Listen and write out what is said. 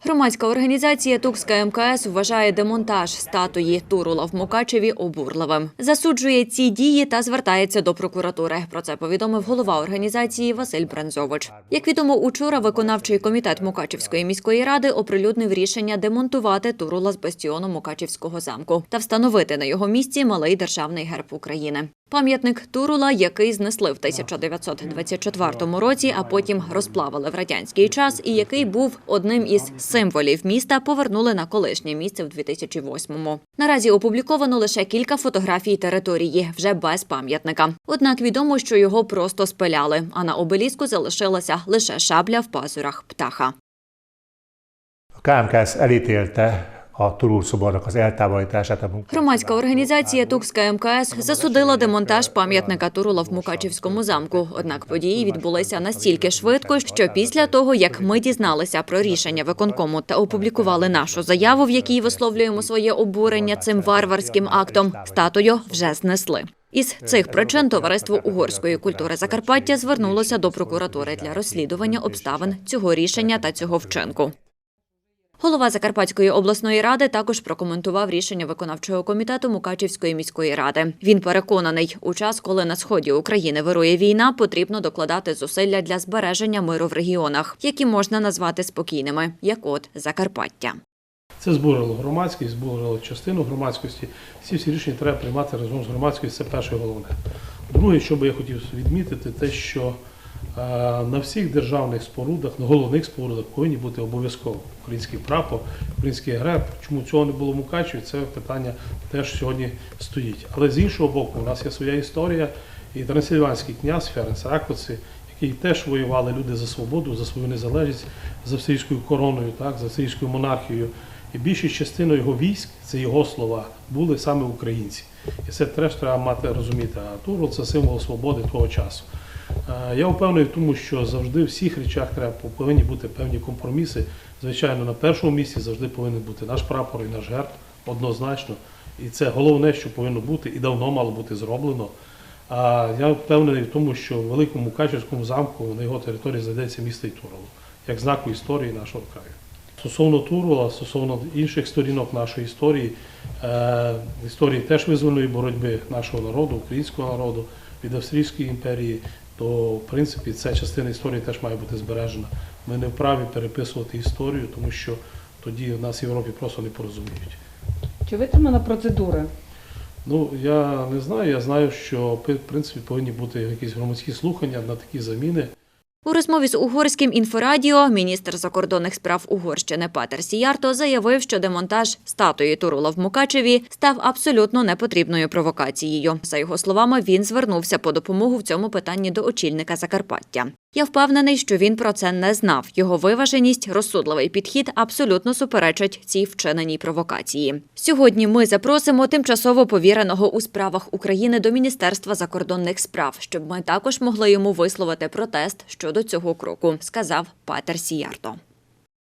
Громадська організація Тукська МКС вважає демонтаж статуї Турула в Мукачеві обурливим. Засуджує ці дії та звертається до прокуратури. Про це повідомив голова організації Василь Бранзович. Як відомо, учора виконавчий комітет Мукачевської міської ради оприлюднив рішення демонтувати Турула з бастіону Мукачевського замку та встановити на його місці малий державний герб України. Пам'ятник Турула, який знесли в 1924 році, а потім розплавили в радянський час, і який був одним із символів міста, повернули на колишнє місце в 2008-му. Наразі опубліковано лише кілька фотографій території, вже без пам'ятника. Однак відомо, що його просто спиляли, а на обеліску залишилася лише шабля в пазурах птаха. KMKS elítélte a Turul szobornak az eltávolítását a. Громадська організація Тукська МКС засудила демонтаж пам'ятника Турула в Мукачівському замку. Однак події відбулися настільки швидко, що після того, як ми дізналися про рішення виконкому та опублікували нашу заяву, в якій висловлюємо своє обурення цим варварським актом, статую вже знесли. Із цих причин товариство угорської культури Закарпаття звернулося до прокуратури для розслідування обставин цього рішення та цього вчинку. Голова Закарпатської обласної ради також прокоментував рішення виконавчого комітету Мукачівської міської ради. Він переконаний, у час, коли на сході України вирує війна, потрібно докладати зусилля для збереження миру в регіонах, які можна назвати спокійними, як от Закарпаття. Це збурило громадськість, збурило частину громадськості. Всі всі рішення треба приймати разом з громадськістю. Це перше головне. Друге, що би я хотів відмітити, те, що на всіх державних спорудах, на головних спорудах повинні бути обов'язково український прапор, український греб. Чому цього не було в Мукачеві, це питання теж сьогодні стоїть. Але з іншого боку, у нас є своя історія, і трансильванський князь Ференц Ракоці, який теж воювали люди за свободу, за свою незалежність, за австрійською короною, так, за австрійською монархією. І більшою частиною його військ, це його слова, були саме українці. І це теж треба мати розуміти. А Турол це символ свободи того часу. Е, Я впевнений в тому, що завжди в всіх речах треба повинні бути певні компроміси. Звичайно, на першому місці завжди повинен бути наш прапор і наш герб однозначно. І це головне, що повинно бути, і давно мало бути зроблено. А я впевнений в тому, що в великому Качівському замку на його території знайдеться місто і Туроло, як знаку історії нашого краю. Стосовно Турула, стосовно інших сторінок нашої історії, е, історії теж визвольної боротьби нашого народу, українського народу від Австрійської імперії, то в принципі ця частина історії теж має бути збережена. Ми не вправі переписувати історію, тому що тоді нас в Європі просто не порозуміють. Чи витримана процедура? Ну я не знаю. Я знаю, що в принципі повинні бути якісь громадські слухання на такі заміни. У розмові з угорським інфорадіо міністр закордонних справ Угорщини Патер Сіярто заявив, що демонтаж статуї Турула в Мукачеві став абсолютно непотрібною провокацією. За його словами, він звернувся по допомогу в цьому питанні до очільника Закарпаття. Я впевнений, що він про це не знав. Його виваженість, розсудливий підхід абсолютно суперечать цій вчиненій провокації. Сьогодні ми запросимо тимчасово повіреного у справах України до Міністерства закордонних справ, щоб ми також могли йому висловити протест щодо цього кроку, сказав Патер Сіярто.